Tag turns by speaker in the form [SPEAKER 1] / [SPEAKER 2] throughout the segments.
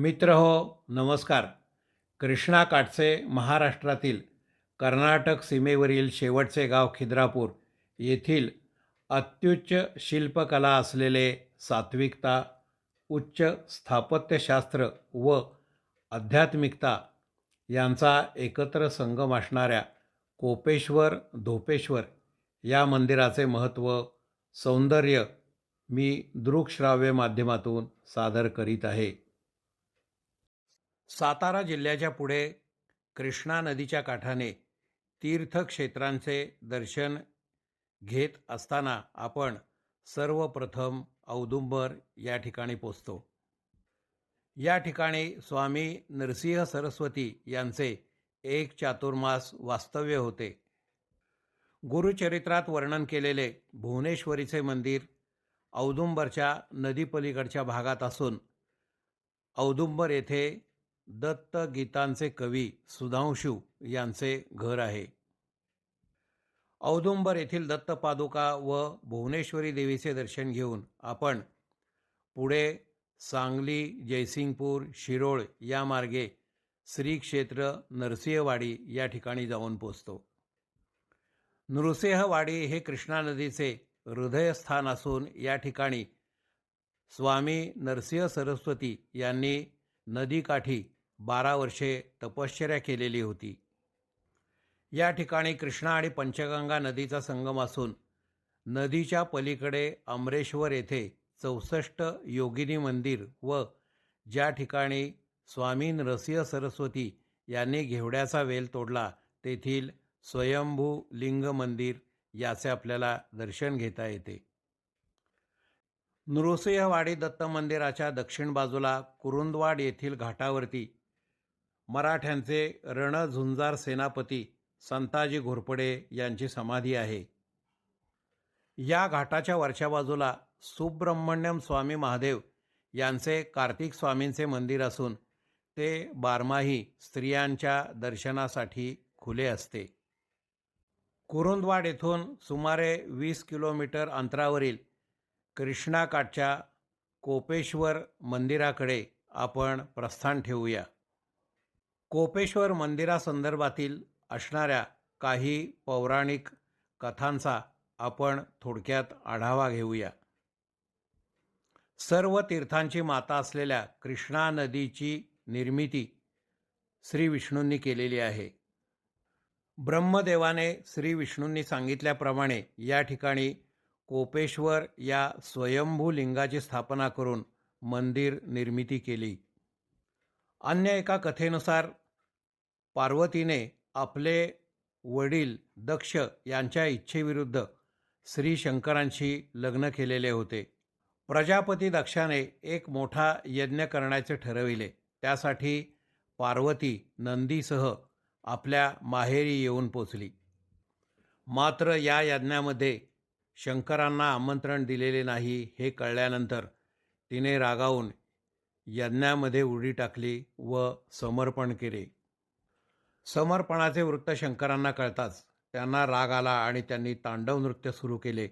[SPEAKER 1] मित्र हो नमस्कार. कृष्णा काठचे महाराष्ट्रातील कर्नाटक सीमेवरील शेवटचे गाव खिद्रापूर येथील अत्युच्च शिल्पकला असलेले सात्विकता उच्च स्थापत्यशास्त्र व आध्यात्मिकता यांचा एकत्र संगम असणाऱ्या कोपेश्वर धोपेश्वर या मंदिराचे महत्त्व सौंदर्य मी दृकश्राव्य माध्यमातून सादर करीत आहे. सातारा जिल्ह्याच्या पुढे कृष्णा नदीच्या काठाने तीर्थक्षेत्रांचे दर्शन घेत असताना आपण सर्वप्रथम औदुंबर या ठिकाणी पोचतो. या ठिकाणी स्वामी नरसिंह सरस्वती यांचे एक चातुर्मास वास्तव्य होते. गुरुचरित्रात वर्णन केलेले भुवनेश्वरीचे मंदिर औदुंबरच्या नदीपलीकडच्या भागात असून औदुंबर येथे दत्त गीतांचे कवी सुधांशू यांचे घर आहे. औदुंबर येथील दत्त पादुका व भुवनेश्वरी देवीचे दर्शन घेऊन आपण पुढे सांगली जयसिंगपूर शिरोळ या मार्गे श्री क्षेत्र नरसिंहवाडी या ठिकाणी जाऊन पोचतो नृसिंहवाडी हे कृष्णा नदीचे हृदयस्थान असून या ठिकाणी स्वामी नरसिंह सरस्वती यांनी नदीकाठी बारा वर्षे तपश्चर्या केलेली होती. या ठिकाणी कृष्णा आणि पंचगंगा नदीचा संगम असून नदीच्या पलीकडे अमरेश्वर येथे चौसष्ट योगिनी मंदिर व ज्या ठिकाणी स्वामी नरसिंह सरस्वती यांनी घेवड्याचा वेल तोडला तेथील स्वयंभू लिंग मंदिर याचे आपल्याला दर्शन घेता येते. नृसिंहवाडी दत्त मंदिराच्या दक्षिण बाजूला कुरुंदवाड येथील घाटावरती मराठ्यांचे रणझुंजार सेनापती संताजी घोरपडे यांची समाधी आहे. या घाटाच्या वरच्या बाजूला सुब्रह्मण्यम स्वामी महादेव यांचे कार्तिक स्वामींचे मंदिर असून ते बारमाही स्त्रियांच्या दर्शनासाठी खुले असते. कुरुंदवाड येथून सुमारे वीस किलोमीटर अंतरावरील कृष्णाकाठच्या कोपेश्वर मंदिराकडे आपण प्रस्थान ठेवूया. कोपेश्वर मंदिरासंदर्भातील असणाऱ्या काही पौराणिक कथांचा आपण थोडक्यात आढावा घेऊया. सर्व तीर्थांची माता असलेल्या कृष्णा नदीची निर्मिती श्री विष्णूंनी केलेली आहे. ब्रह्मदेवाने श्री विष्णूंनी सांगितल्याप्रमाणे या ठिकाणी कोपेश्वर या स्वयंभू लिंगाची स्थापना करून मंदिर निर्मिती केली. अन्य एका कथेनुसार पार्वतीने आपले वडील दक्ष यांच्या इच्छेविरुद्ध श्री शंकरांशी लग्न केलेले होते. प्रजापती दक्षाने एक मोठा यज्ञ करण्याचे ठरविले. त्यासाठी पार्वती नंदीसह आपल्या माहेरी येऊन पोचली. मात्र या यज्ञामध्ये शंकरांना आमंत्रण दिलेले नाही हे कळल्यानंतर तिने रागावून यज्ञामध्ये उडी टाकली व समर्पण केले. समर्पणाचे वृत्त शंकरांना कळताच त्यांना राग आला आणि त्यांनी तांडव नृत्य सुरू केले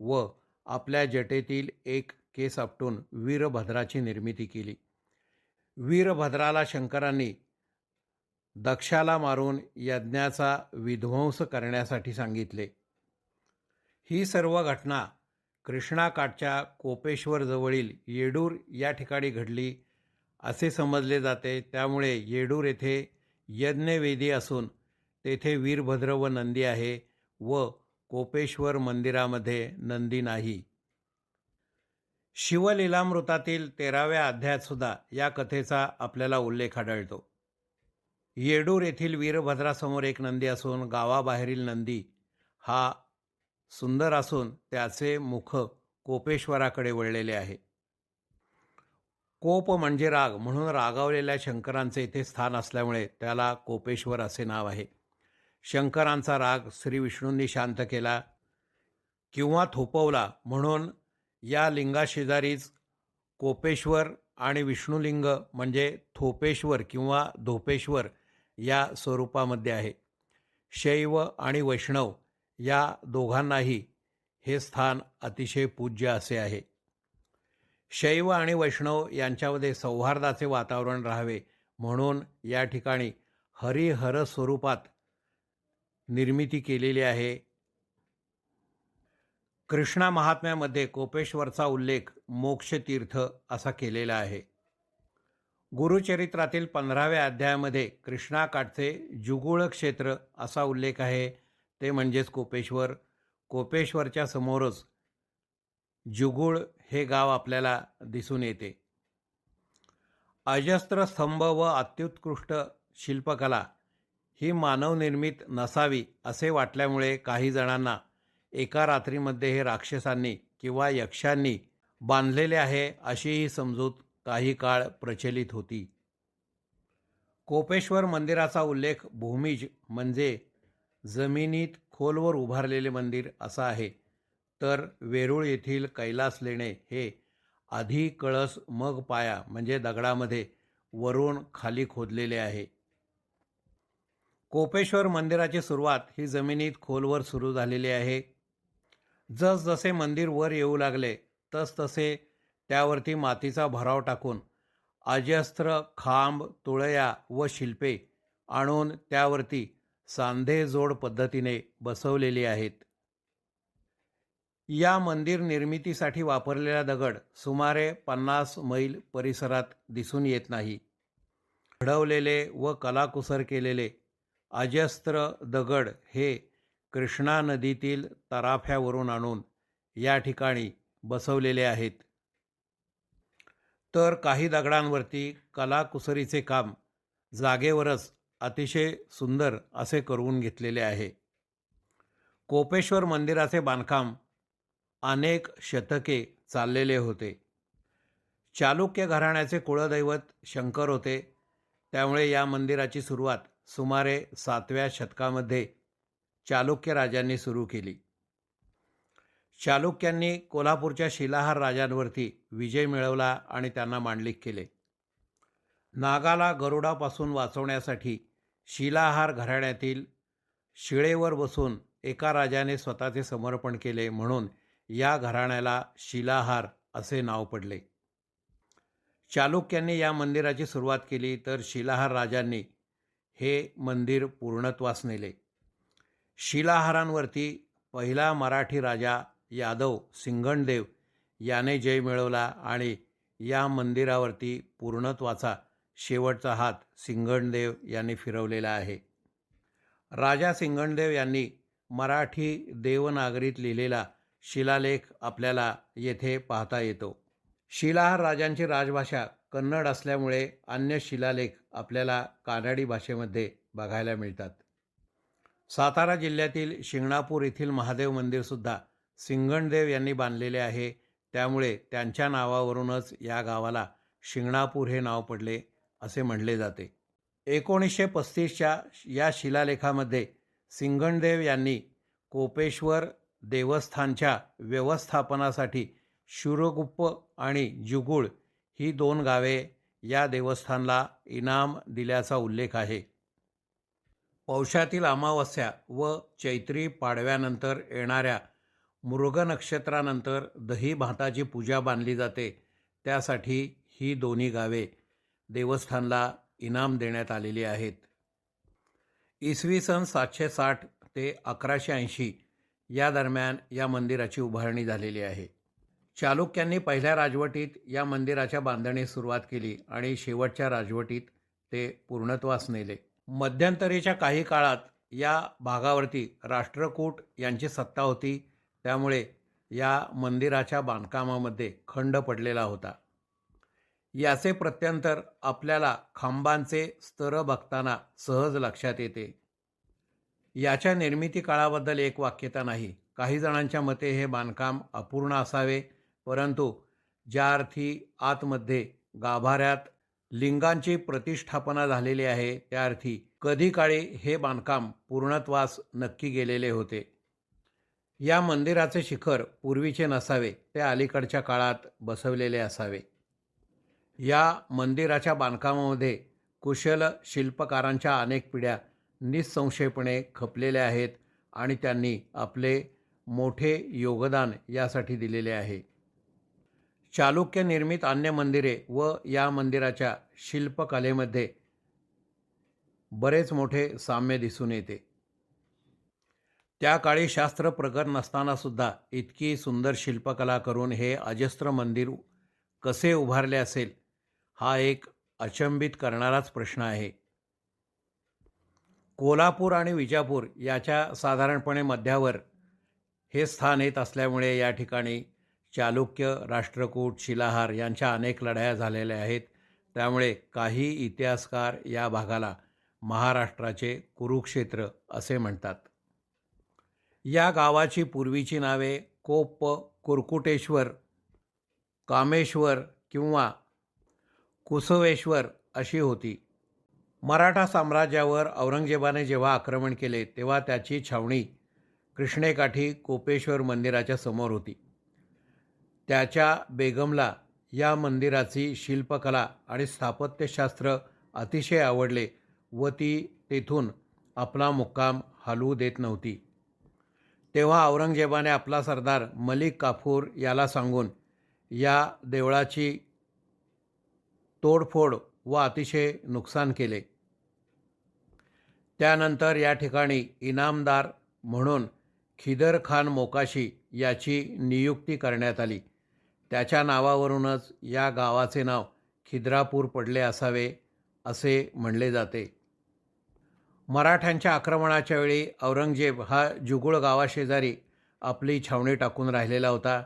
[SPEAKER 1] व आपल्या जटेतील एक केस आपटून वीरभद्राची निर्मिती केली. वीरभद्राला शंकरांनी दक्षाला मारून यज्ञाचा विध्वंस करण्यासाठी सांगितले. ही सर्व घटना कृष्णाकाठच्या कोपेश्वरजवळील येडूर या ठिकाणी घडली. असे समजले जाते. त्यामुळे येडूर येथे यज्ञवेदी असून तेथे वीरभद्र व नंदी आहे व कोपेश्वर मंदिरामध्ये नंदी नाही. शिवलीलामृतातील तेराव्या अध्यायातसुद्धा या कथेचा आपल्याला उल्लेख आढळतो. येडूर येथील वीरभद्रासमोर एक नंदी असून गावाबाहेरील नंदी हा सुंदर असून त्याचे मुख कोपेश्वराकडे वळलेले आहे. कोप म्हणजे राग म्हणून रागावलेल्या शंकरांचे इथे स्थान असल्यामुळे त्याला कोपेश्वर असे नाव आहे. शंकरांचा राग श्री विष्णूंनी शांत केला किंवा थोपवला म्हणून या लिंगाशेजारीच कोपेश्वर आणि विष्णुलिंग म्हणजे थोपेश्वर किंवा धोपेश्वर या स्वरूपामध्ये आहे. शैव आणि वैष्णव या दोघांनाही हे स्थान अतिशय पूज्य असे आहे. शैव आणि वैष्णव यांच्यामध्ये सौहार्दाचे वातावरण राहावे म्हणून या ठिकाणी हरिहर स्वरूपात निर्मिती केलेली आहे. कृष्णा महात्म्यामध्ये कोपेश्वरचा उल्लेख मोक्षतीर्थ असा केलेला आहे. गुरुचरित्रातील पंधराव्या अध्यायामध्ये कृष्णाकाठचे जुगुळ क्षेत्र असा उल्लेख आहे. ते म्हणजेच कोपेश्वर. कोपेश्वरच्या समोरच जुगुळ हे गाव आपल्याला दिसून येते. अजस्त्र स्तंभ व अत्युत्कृष्ट शिल्पकला ही मानवनिर्मित नसावी असे वाटल्यामुळे काही जणांना एका रात्रीमध्ये हे राक्षसांनी किंवा यक्षांनी बांधलेले आहे अशी ही समजूत काही काळ प्रचलित होती. कोपेश्वर मंदिराचा उल्लेख भूमिज म्हणजे जमिनीत खोलवर उभारलेले मंदिर असा आहे. तर वेरूळ येथील कैलास लेणे हे आधी कळस मग पाया म्हणजे दगडामध्ये वरून खाली खोदलेले आहे. कोपेश्वर मंदिराची सुरुवात ही जमिनीत खोलवर सुरू झालेली आहे. जसजसे मंदिर वर येऊ लागले तसतसे त्यावरती मातीचा भराव टाकून अजस्त्र खांब तुळया व शिल्पे आणून त्यावरती सांधे जोड पद्धतीने बसवलेली आहेत. या मंदिर निर्मितीसाठी वापरलेला दगड सुमारे पन्नास मैल परिसरात दिसून येत नाही. घडवलेले व कलाकुसर केलेले अजस्त्र दगड हे कृष्णा नदीतील तराफ्यावरून आणून या ठिकाणी बसवलेले आहेत. तर काही दगडांवरती कलाकुसरीचे काम जागेवरच अतिशय सुंदर असे करून घेतलेले आहे. कोपेश्वर मंदिराचे बांधकाम अनेक शतके चाललेले होते. चालुक्य घराण्याचे कुळदैवत शंकर होते. त्यामुळे या मंदिराची सुरुवात सुमारे सातव्या शतकामध्ये चालुक्य राजांनी सुरू केली. चालुक्यांनी कोल्हापूरच्या शिलाहार राजांवरती विजय मिळवला आणि त्यांना मांडलिक केले. नागाला गरुडापासून वाचवण्यासाठी शिलाहार घराण्यातील शिळेवर बसून एका राजाने स्वतःचे समर्पण केले म्हणून या घराण्याला शिलाहार असे नाव पडले. चालुक्यांनी या मंदिराची सुरुवात केली तर शिलाहार राजांनी हे मंदिर पूर्णत्वास नेले. शिलाहारांवरती पहिला मराठी राजा यादव सिंगणदेव याने जय मिळवला आणि या मंदिरावरती पूर्णत्वाचा शेवटचा हात सिंगणदेव यांनी फिरवलेला आहे. राजा सिंगणदेव यांनी मराठी देवनागरीत लिहिलेला शिलालेख आपल्याला येथे पाहता येतो. शिलाहार राजांची राजभाषा कन्नड असल्यामुळे अन्य शिलालेख आपल्याला कानडी भाषेमध्ये बघायला मिळतात. सातारा जिल्ह्यातील शिंगणापूर येथील महादेव मंदिरसुद्धा सिंगणदेव यांनी बांधलेले आहे. त्यामुळे त्यांच्या नावावरूनच या गावाला शिंगणापूर हे नाव पडले असे म्हणले जाते. एकोणीसशे पस्तीसच्या या शिलालेखामध्ये सिंगणदेव यांनी कोपेश्वर देवस्थानच्या व्यवस्थापनासाठी शुरगुप्प आणि जुगुळ ही दोन गावे या देवस्थानला इनाम दिल्याचा उल्लेख आहे. पौषातील अमावस्या व चैत्री पाडव्यानंतर येणाऱ्या मृग नक्षत्रानंतर दही भाताची पूजा बांधली जाते. त्यासाठी ही दोन्ही गावे देवस्थानला इनाम देण्यात आलेली आहेत. इसवी सन सातशे साठ ते अकराशे ऐंशी या दरम्यान या मंदिराची उभारणी झालेली आहे. चालुक्यांनी पहिल्या राजवटीत या मंदिराच्या बांधणीस सुरुवात केली आणि शेवटच्या राजवटीत ते पूर्णत्वास नेले. मध्यंतरीच्या काही काळात या भागावरती राष्ट्रकूट यांची सत्ता होती. त्यामुळे या मंदिराच्या बांधकामामध्ये खंड पडलेला होता. याचे प्रत्यंतर आपल्याला खांबांचे स्तर बघताना सहज लक्षात येते. याच्या निर्मिती काळाबद्दल एक वाक्यता नाही. काही जणांच्या मते हे बांधकाम अपूर्ण असावे परंतु ज्या अर्थी आतमध्ये गाभाऱ्यात लिंगांची प्रतिष्ठापना झालेली आहे त्या अर्थी कधी काळी हे बांधकाम पूर्णत्वास नक्की गेलेले होते. या मंदिराचे शिखर पूर्वीचे नसावे ते अलीकडच्या काळात बसवलेले असावे. या मंदिराच्या बांधकामामध्ये कुशल शिल्पकारांच्या अनेक पिढ्या निसंशयपणे खपलेल्या आहेत आणि त्यांनी आपले मोठे योगदान यासाठी दिलेले आहे. चालुक्य निर्मित अन्य मंदिरे व या मंदिराच्या शिल्पकलेमध्ये बरेच मोठे साम्य दिसून येते. त्या काळी शास्त्र प्रगत नसतानासुद्धा इतकी सुंदर शिल्पकला करून हे अजस्त्र मंदिर कसे उभारले असेल हा एक अचंबित करणाराच प्रश्न आहे. कोल्हापूर आणि विजापूर याच्या साधारणपणे मध्यावर हे स्थान येत असल्यामुळे या ठिकाणी चालुक्य राष्ट्रकूट शिलाहार यांच्या अनेक लढाया झालेल्या आहेत. त्यामुळे काही इतिहासकार या भागाला महाराष्ट्राचे कुरुक्षेत्र असे म्हणतात. या गावाची पूर्वीची नावे कोप कुरकुटेश्वर कामेश्वर किंवा कुसवेश्वर अशी होती. मराठा साम्राज्यावर औरंगजेबाने जेव्हा आक्रमण केले तेव्हा त्याची छावणी कृष्णेकाठी कोपेश्वर मंदिराच्या समोर होती. त्याच्या बेगमला या मंदिराची शिल्पकला आणि स्थापत्यशास्त्र अतिशय आवडले व ती तेथून आपला मुक्काम हलवू देत नव्हती. तेव्हा औरंगजेबाने आपला सरदार मलिक काफूर याला सांगून या देवळाची तोडफोड व अतिशय नुकसान केले. त्यानंतर या ठिकाणी इनामदार म्हणून खिदर खान मोकाशी याची नियुक्ती करण्यात आली. त्याच्या नावावरूनच या गावाचे नाव खिद्रापूर पडले असावे असे म्हणले जाते. मराठ्यांच्या आक्रमणाच्या वेळी औरंगजेब हा जुगुळ गावाशेजारी आपली छावणी टाकून राहिलेला होता.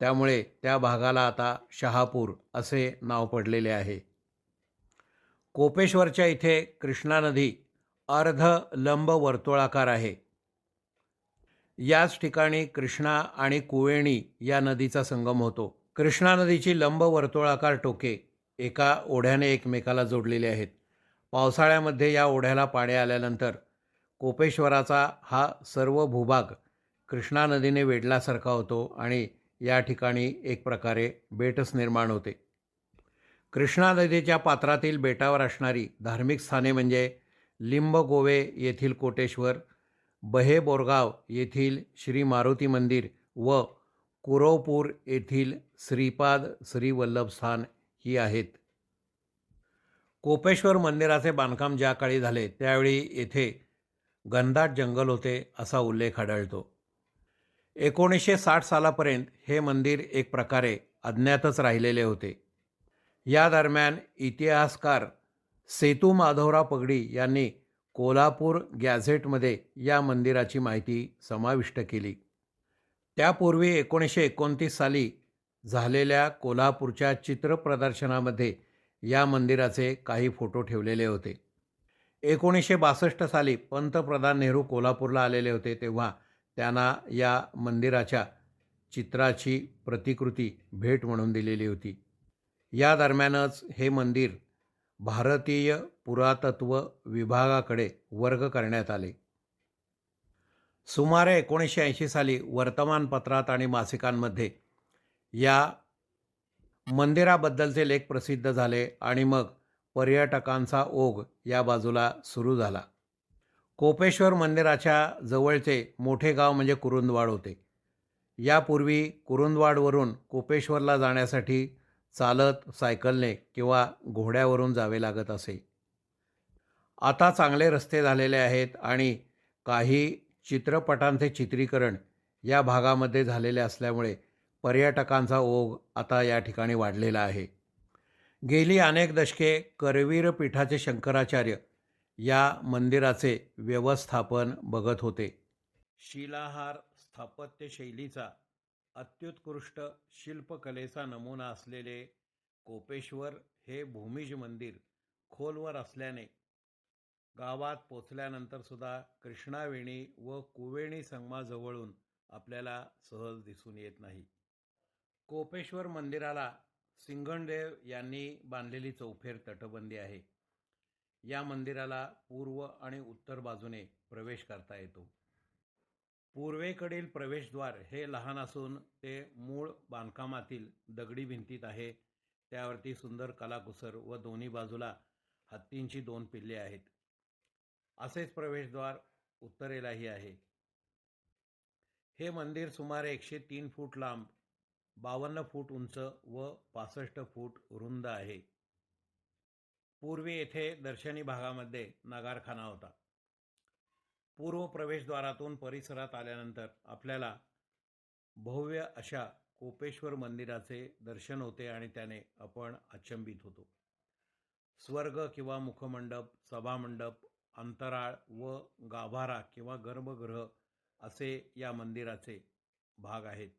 [SPEAKER 1] त्यामुळे त्या भागाला आता शहापूर असे नाव पडलेले आहे. कोपेश्वरच्या इथे कृष्णा नदी अर्ध लंब वर्तुळाकार आहे. याच ठिकाणी कृष्णा आणि कुवेणी या नदीचा संगम होतो. कृष्णा नदीची लंब वर्तुळाकार टोके एका ओढ्याने एकमेकाला जोडलेले आहेत. पावसाळ्यामध्ये या ओढ्याला पाणी आल्यानंतर कोपेश्वराचा हा सर्व भूभाग कृष्णा नदीने वेढल्यासारखा होतो आणि या ठिकाणी एक प्रकारे बेटच निर्माण होते. कृष्णा नदीच्या पात्रातील बेटावर असणारी धार्मिक स्थाने म्हणजे लिंबगोवे येथील कोटेश्वर बहे बोरगाव येथील श्री मारुती मंदिर व कुरवपूर येथील श्रीपाद श्रीवल्लभस्थान ही आहेत. कोपेश्वर मंदिराचे बांधकाम ज्या काळी झाले त्यावेळी येथे घनदाट जंगल होते असा उल्लेख आढळतो. एकोणीसशे साठ सालापर्यंत हे मंदिर एक प्रकारे अज्ञातच राहिलेले होते. या दरम्यान इतिहासकार सेतू माधवराव पगडी यांनी कोल्हापूर गॅझेटमध्ये या मंदिराची माहिती समाविष्ट केली. त्यापूर्वी एकोणीसशे एकोणतीस साली झालेल्या कोल्हापूरच्या चित्र प्रदर्शनामध्ये या मंदिराचे काही फोटो ठेवलेले होते. एकोणीसशे बासष्ट साली पंतप्रधान नेहरू कोल्हापूरला आलेले होते तेव्हा त्यांना या मंदिराच्या चित्राची प्रतिकृती भेट म्हणून दिलेली होती. या दरम्यानच हे मंदिर भारतीय पुरातत्व विभागाकडे वर्ग करण्यात आले. सुमारे एकोणीसशे ऐंशी साली वर्तमानपत्रात आणि मासिकांमध्ये या मंदिराबद्दलचे लेख प्रसिद्ध झाले आणि मग पर्यटकांचा ओघ या बाजूला सुरू झाला. कोपेश्वर मंदिराच्या जवळचे मोठे गाव म्हणजे कुरुंदवाड होते. यापूर्वी कुरुंदवाडवरून कोपेश्वरला जाण्यासाठी चालत सायकलने किंवा घोड्यावरून जावे लागत असे. आता चांगले रस्ते झालेले आहेत आणि काही चित्रपटांचे चित्रीकरण या भागामध्ये झालेले असल्यामुळे पर्यटकांचा ओघ आता या ठिकाणी वाढलेला आहे. गेली अनेक दशके करवीर पीठाचे शंकराचार्य या मंदिराचे व्यवस्थापन बघत होते. शिलाहार स्थापत्यशैलीचा अत्युत्कृष्ट शिल्पकलेचा नमुना असलेले कोपेश्वर हे भूमिज मंदिर खोलवर असल्याने गावात पोचल्यानंतरसुद्धा कृष्णावेणी व कुवेणी संगमाजवळून आपल्याला सहज दिसून येत नाही. कोपेश्वर मंदिराला सिंगणदेव यांनी बांधलेली चौफेर तटबंदी आहे. या मंदिराला पूर्व आणि उत्तर बाजूने प्रवेश करता येतो. पूर्वेकडील प्रवेशद्वार हे लहान असून ते मूळ बांधकामातील दगडी भिंतीत आहे. त्यावरती सुंदर कलाकुसर व दोन्ही बाजूला हत्तींची दोन पिल्ले आहेत. असेच प्रवेशद्वार उत्तरेलाही आहे. हे मंदिर सुमारे एकशे तीन फूट लांब बावन्न फूट उंच व पासष्ट फूट रुंद आहे. पूर्वी येथे दर्शनी भागामध्ये नगारखाना होता. पूर्व प्रवेशद्वारातून परिसरात आल्यानंतर आपल्याला भव्य अशा कोपेश्वर मंदिराचे दर्शन होते आणि त्याने आपण अचंबित होतो. स्वर्ग किंवा मुखमंडप सभामंडप अंतराळ व गाभारा किंवा गर्भगृह असे या मंदिराचे भाग आहेत.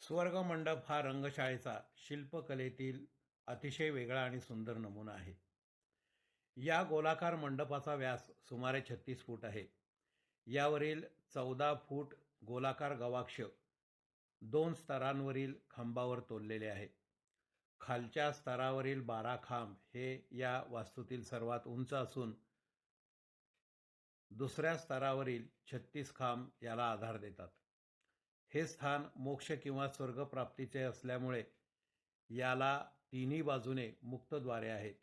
[SPEAKER 1] स्वर्ग मंडप हा रंगशाळेचा शिल्पकलेतील अतिशय वेगळा आणि सुंदर नमुना आहे. या गोलाकार मंडपाचा व्यास सुमारे छत्तीस फूट आहे. यावरील चौदा फूट गोलाकार गवाक्ष दोन स्तरांवरील खांबावर तोललेले आहे. खालच्या स्तरावरील बारा खांब हे या वास्तूतील सर्वात उंच असून दुसऱ्या स्तरावरील छत्तीस खांब याला आधार देतात. हे स्थान मोक्ष किंवा स्वर्गप्राप्तीचे असल्यामुळे याला तिन्ही बाजूने मुक्तद्वारे आहेत.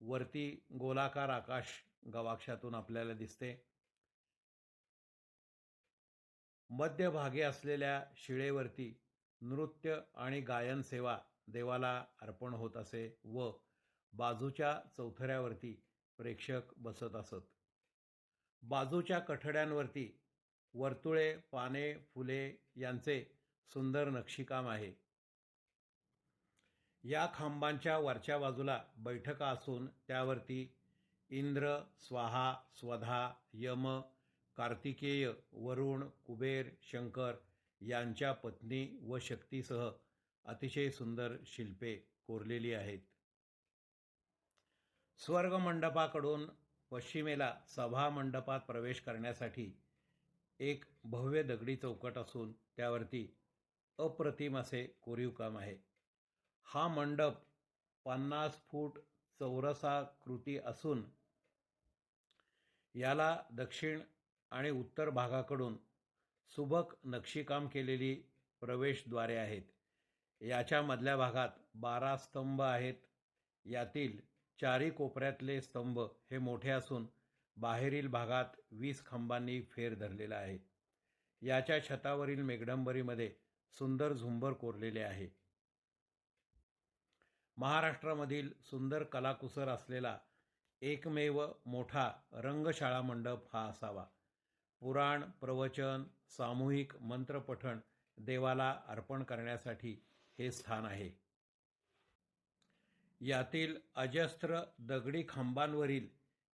[SPEAKER 1] वरती गोलाकार आकाश गवाक्षातून आपल्याला दिसते. मध्यभागी असलेल्या शिळेवरती नृत्य आणि गायन सेवा देवाला अर्पण होत असे व बाजूच्या चौथऱ्यावरती प्रेक्षक बसत असत. बाजूच्या कठड्यांवरती वर्तुळे पाने फुले यांचे सुंदर नक्षीकाम आहे. या खांबांच्या वरच्या बाजूला बैठका असून त्यावरती इंद्र स्वाहा स्वधा यम कार्तिकेय वरुण कुबेर शंकर यांच्या पत्नी व शक्तीसह अतिशय सुंदर शिल्पे कोरलेली आहेत. स्वर्ग मंडपाकडून पश्चिमेला सभा मंडपात प्रवेश करण्यासाठी एक भव्य दगडी चौकट असून त्यावरती अप्रतिम असे कोरीव काम आहे. हा मंडप पन्नास फूट चौरसाकृती असून याला दक्षिण आणि उत्तर भागाकडून सुबक नक्षीकाम केलेली प्रवेशद्वारे आहेत. याच्या मधल्या भागात बारा स्तंभ आहेत. यातील चारी कोपऱ्यातले स्तंभ हे मोठे असून बाहेरील भागात वीस खांबांनी फेर धरलेला आहे. याच्या छतावरील मेघडंबरीमध्ये सुंदर झुंबर कोरलेले आहे. महाराष्ट्रामधील सुंदर कलाकुसर असलेला एकमेव मोठा रंगशाळा मंडप हा असावा. पुराण प्रवचन सामूहिक मंत्रपठण देवाला अर्पण करण्यासाठी हे स्थान आहे. यातील अजस्त्र दगडी खांबांवरील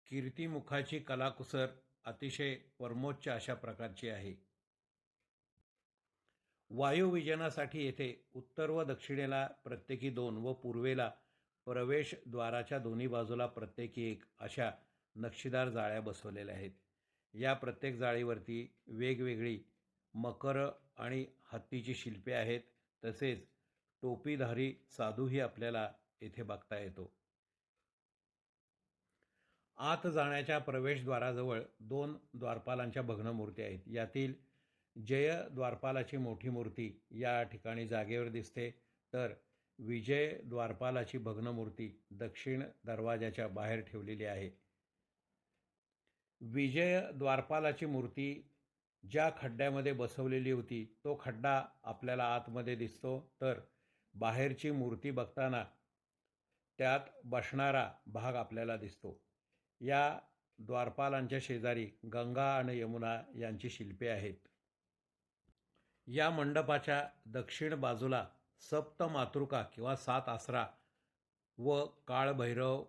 [SPEAKER 1] कीर्तिमुखाची कलाकुसर अतिशय परमोच्च अशा प्रकारची आहे. वायुविजनासाठी येथे उत्तर व दक्षिणेला प्रत्येकी दोन व पूर्वेला प्रवेशद्वाराच्या दोन्ही बाजूला प्रत्येकी एक अशा नक्षीदार जाळ्या बसवलेल्या आहेत. या प्रत्येक जाळीवरती वेगवेगळी मकर आणि हत्तीची शिल्पे आहेत. तसेच टोपीधारी साधूही आपल्याला येथे बघता येतो. आत जाण्याच्या प्रवेशद्वाराजवळ दोन द्वारपालांच्या भग्नमूर्ती आहेत. यातील जय द्वारपालाची मोठी मूर्ती या ठिकाणी जागेवर दिसते. तर विजय द्वारपालाची भग्न मूर्ती दक्षिण दरवाजाच्या बाहेर ठेवलेली आहे. विजय द्वारपालाची मूर्ती ज्या खड्ड्यामध्ये बसवलेली होती तो खड्डा आपल्याला आतमध्ये दिसतो. तर बाहेरची मूर्ती बघताना त्यात बसणारा भाग आपल्याला दिसतो. या द्वारपालांच्या शेजारी गंगा आणि यमुना यांची शिल्पे आहेत. या मंडपाच्या दक्षिण बाजूला सप्त मातृका किंवा सात आसरा व काळभैरव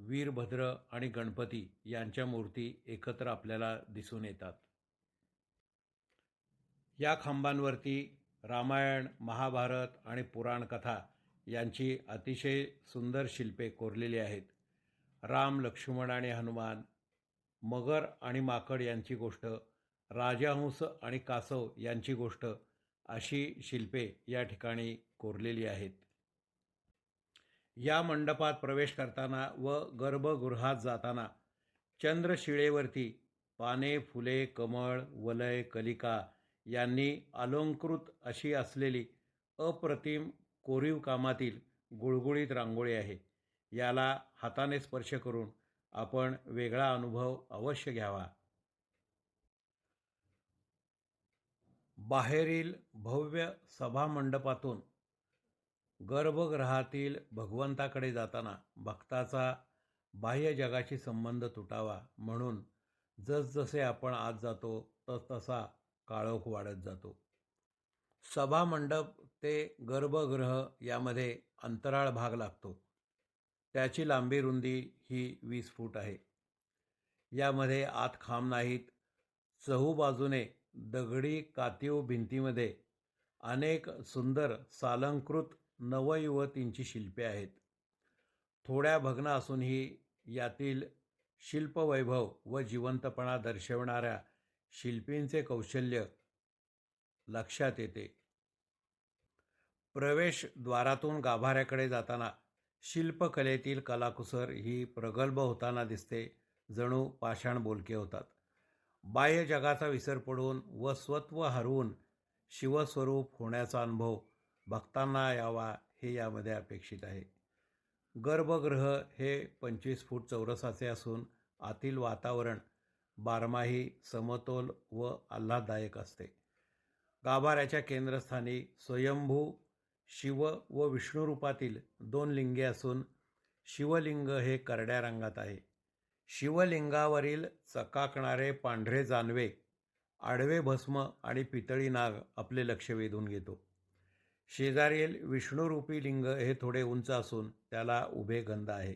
[SPEAKER 1] वीरभद्र आणि गणपती यांच्या मूर्ती एकत्र आपल्याला दिसून येतात. या खांबांवरती रामायण महाभारत आणि पुराणकथा यांची अतिशय सुंदर शिल्पे कोरलेली आहेत. राम लक्ष्मण आणि हनुमान मगर आणि माकड यांची गोष्ट राजहंस आणि कासव यांची गोष्ट अशी शिल्पे या ठिकाणी कोरलेली आहेत. या मंडपात प्रवेश करताना व गर्भगृहात जाताना चंद्रशिळेवरती पाने फुले कमळ वलय कलिका यांनी अलंकृत अशी असलेली अप्रतिम कोरीव कामातील गुळगुळीत रांगोळी आहे. याला हाताने स्पर्श करून आपण वेगळा अनुभव अवश्य घ्यावा. बाहेरील भव्य सभामंडपातून गर्भगृहातील भगवंताकडे जाताना भक्ताचा बाह्य जगाशी संबंध तुटावा म्हणून जसजसे आपण आत जातो तसतसा काळोख वाढत जातो. सभामंडप ते गर्भगृह यामध्ये अंतराळ भाग लागतो. त्याची लांबी रुंदी ही वीस फूट आहे. यामध्ये आत खांब नाहीत चहूबाजूने दगडी कातीव भिंतीमध्ये अनेक सुंदर सालंकृत नवयुवतींची शिल्पे आहेत. थोड्या भग्न असूनही यातील शिल्पवैभव व जिवंतपणा दर्शवणाऱ्या शिल्पींचे कौशल्य लक्षात येते. प्रवेशद्वारातून गाभाऱ्याकडे जाताना शिल्पकलेतील कलाकुसर ही प्रगल्भ होताना दिसते जणू पाषाण बोलके होतात. बाह्य जगाचा विसर पडून व स्वत्व हरवून शिवस्वरूप होण्याचा अनुभव भक्तांना यावा हे यामध्ये अपेक्षित आहे. गर्भगृह हे पंचवीस फूट चौरसाचे असून आतील वातावरण बारमाही समतोल व आल्हाददायक असते. गाभाऱ्याच्या केंद्रस्थानी स्वयंभू शिव व विष्णू रूपातील दोन लिंगे असून शिवलिंग हे करड्या रंगात आहे. शिवलिंगावरील चकाकणारे पांढरे जानवे आडवे भस्म आणि पितळी नाग आपले लक्ष वेधून घेतो. शेजारील विष्णुरूपी लिंग हे थोडे उंच असून त्याला उभे गंध आहे.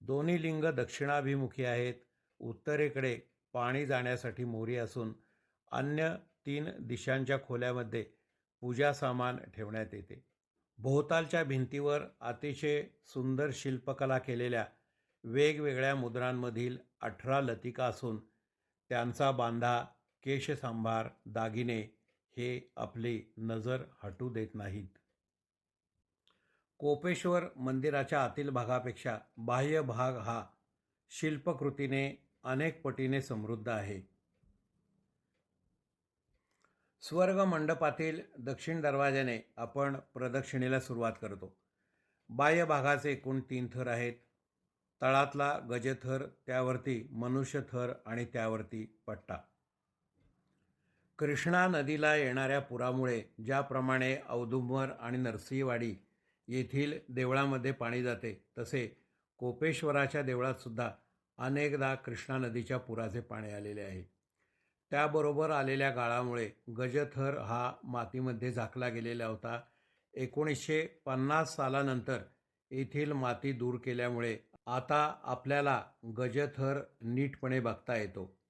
[SPEAKER 1] दोन्ही लिंग दक्षिणाभिमुखी आहेत. उत्तरेकडे पाणी जाण्यासाठी मोरी असून अन्य तीन दिशांच्या खोल्यामध्ये पूजा सामान ठेवण्यात येते. भोवतालच्या भिंतीवर अतिशय सुंदर शिल्पकला केलेल्या वेगवेगळ्या मुद्रांमधील अठरा लतिका असून त्यांचा बांधा केशसांभार दागिने हे आपली नजर हटू देत नाहीत. कोपेश्वर मंदिराच्या आतील भागापेक्षा बाह्य भाग हा शिल्पकृतीने अनेक पटीने समृद्ध आहे. स्वर्ग मंडपातील दक्षिण दरवाजाने आपण प्रदक्षिणेला सुरुवात करतो. बाह्य भागाचे एकूण तीन थर आहेत. तळातला गजथर त्यावरती मनुष्यथर आणि त्यावरती पट्टा. कृष्णा नदीला येणाऱ्या पुरामुळे ज्याप्रमाणे औदुंबर आणि नरसिंहवाडी येथील देवळामध्ये पाणी जाते तसे कोपेश्वराच्या देवळातसुद्धा अनेकदा कृष्णा नदीच्या पुराचे पाणी आलेले आहे. त्याबरोबर आलेल्या गाळामुळे गजथर हा मातीमध्ये झाकला गेलेला होता. एकोणीसशे पन्नास सालानंतर येथील माती दूर केल्यामुळे आता आपल्याला गजथर नीटपणे बघता येतो.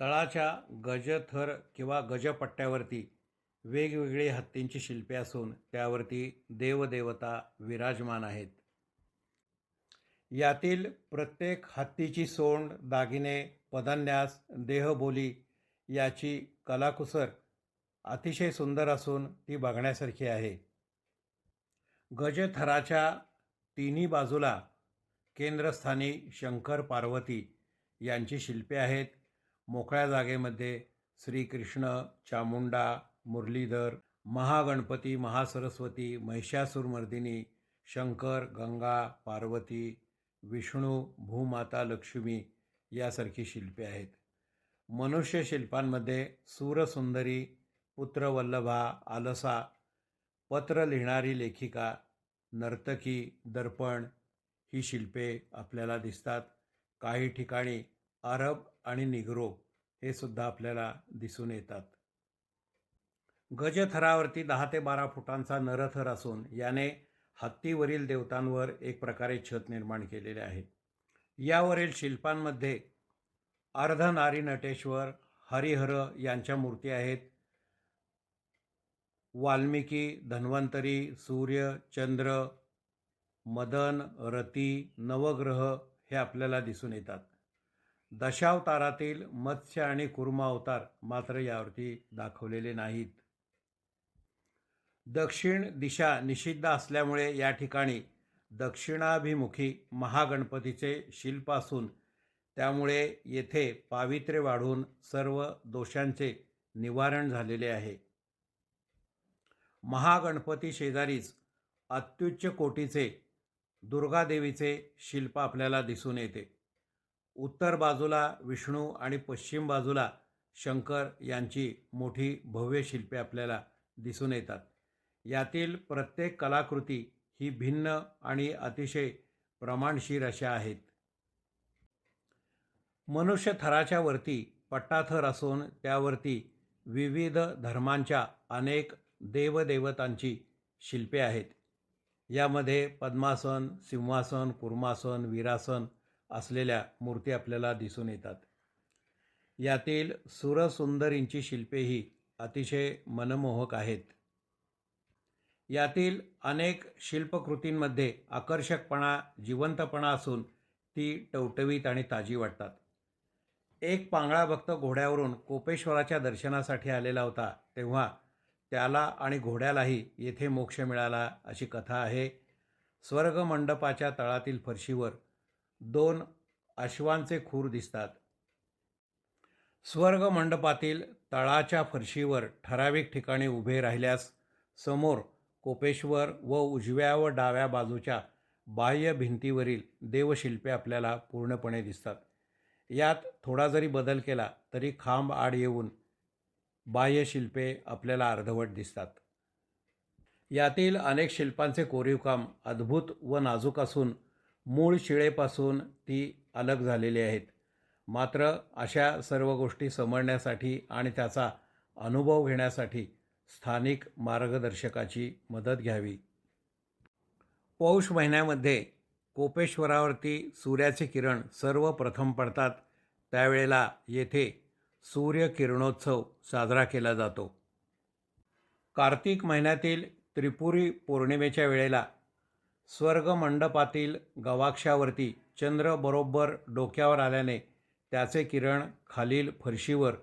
[SPEAKER 1] तळाच्या गजथर किंवा गजपट्ट्यावरती वेगवेगळी हत्तींची शिल्पे असून त्यावरती देवदेवता विराजमान आहेत. यातील प्रत्येक हत्तीची सोंड दागिने पदन्यास देहबोली याची कलाकुसर अतिशय सुंदर असून ती बघण्यासारखी आहे. गजथराच्या तिन्ही बाजूला केंद्रस्थानी शंकर पार्वती यांची शिल्पे आहेत. मोकळ्या जागेमध्ये श्रीकृष्ण चामुंडा मुरलीधर महागणपती महासरस्वती महिषासुरमर्दिनी शंकर गंगा पार्वती विष्णू भूमाता लक्ष्मी यासारखी शिल्पे आहेत. मनुष्य शिल्पांमध्ये सूरसुंदरी पुत्रवल्लभा आलसा पत्र लिहिणारी लेखिका नर्तकी दर्पण ही शिल्पे आपल्याला दिसतात. काही ठिकाणी अरब आणि निग्रो हे सुद्धा आपल्याला दिसून येतात. गजथरावरती दहा ते बारा फुटांचा नरथर असून याने हत्तीवरील देवतांवर एक प्रकारे छत निर्माण केलेले आहे. यावरील शिल्पांमध्ये अर्धनारी नटेश्वर हरिहर यांच्या मूर्ती आहेत. वाल्मिकी धन्वंतरी सूर्य चंद्र मदन रती नवग्रह हे आपल्याला दिसून येतात. दशावतारातील मत्स्य आणि कुर्मावतार मात्र यावरती दाखवलेले नाहीत. दक्षिण दिशा निषिद्ध असल्यामुळे या ठिकाणी दक्षिणाभिमुखी महागणपतीचे शिल्प असून त्यामुळे येथे पावित्र्य वाढून सर्व दोषांचे निवारण झालेले आहे. महागणपती शेजारीच अत्युच्च कोटीचे दुर्गादेवीचे शिल्प आपल्याला दिसून येते. उत्तर बाजूला विष्णू आणि पश्चिम बाजूला शंकर यांची मोठी भव्य शिल्पे आपल्याला दिसून येतात. यातील प्रत्येक कलाकृती ही भिन्न आणि अतिशय प्रमाणशीर अशा आहेत. मनुष्य थराच्या वरती पट्टाथर असून त्यावरती विविध धर्मांच्या अनेक देवदेवतांची शिल्पे आहेत. यामध्ये पद्मासन सिंहासन कुर्मासन वीरासन असलेल्या मूर्ती आपल्याला दिसून येतात. यातील सुरसुंदरींची शिल्पेही अतिशय मनमोहक आहेत. यातील अनेक शिल्पकृतींमध्ये आकर्षकपणा जिवंतपणा असून ती टवटवीत आणि ताजी वाटतात. एक पांगळा भक्त घोड्यावरून कोपेश्वराच्या दर्शनासाठी आलेला होता तेव्हा त्याला आणि घोड्यालाही येथे मोक्ष मिळाला अशी कथा आहे. स्वर्ग मंडपाच्या तळातील फरशीवर दोन अश्वांचे खूर दिसतात. स्वर्ग मंडपातील तळाच्या फरशीवर ठराविक ठिकाणी उभे राहिल्यास समोर कोपेश्वर व उजव्या व डाव्या बाजूच्या बाह्य भिंतीवरील देवशिल्पे आपल्याला पूर्णपणे दिसतात. यात थोडा जरी बदल केला तरी खांब आड येऊन बाह्य शिल्पे आपल्याला अर्धवट दिसतात. यातील अनेक शिल्पांचे कोरीवकाम अद्भुत व नाजूक असून मूळ शिळेपासून ती अलग झालेली आहेत. मात्र अशा सर्व गोष्टी समजण्यासाठी आणि त्याचा अनुभव घेण्यासाठी स्थानिक मार्गदर्शकाची मदत घ्यावी. पौष महिन्यामध्ये कोपेश्वरावरती सूर्याचे किरण सर्वप्रथम पडतात त्यावेळेला येथे सूर्यकिरणोत्सव साजरा केला जातो. कार्तिक महिन्यातील त्रिपुरी पौर्णिमेच्या वेळेला स्वर्गमंडपातील गवाक्षावरती चंद्र बरोबर डोक्यावर आल्याने त्याचे किरण खालील फरशीवर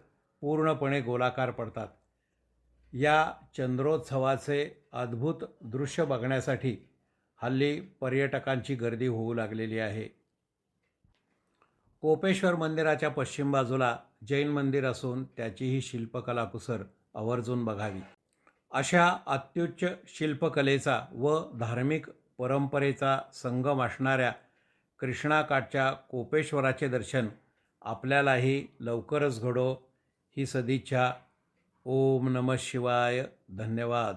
[SPEAKER 1] पूर्णपणे गोलाकार पडतात. या चंद्रोत्सवाचे अद्भुत दृश्य बघण्यासाठी हल्ली पर्यटकांची गर्दी होऊ लागलेली आहे. कोपेश्वर मंदिराच्या पश्चिम बाजूला जैन मंदिर असून त्याचीही शिल्पकला कुसर आवर्जून बघावी. अशा अत्युच्च शिल्पकलेचा व धार्मिक परंपरेचा संगम असणाऱ्या कृष्णाकाठच्या कोपेश्वराचे दर्शन आपल्यालाही लवकरच घडो. ही सदिच्छा. ओम नमः शिवाय. धन्यवाद.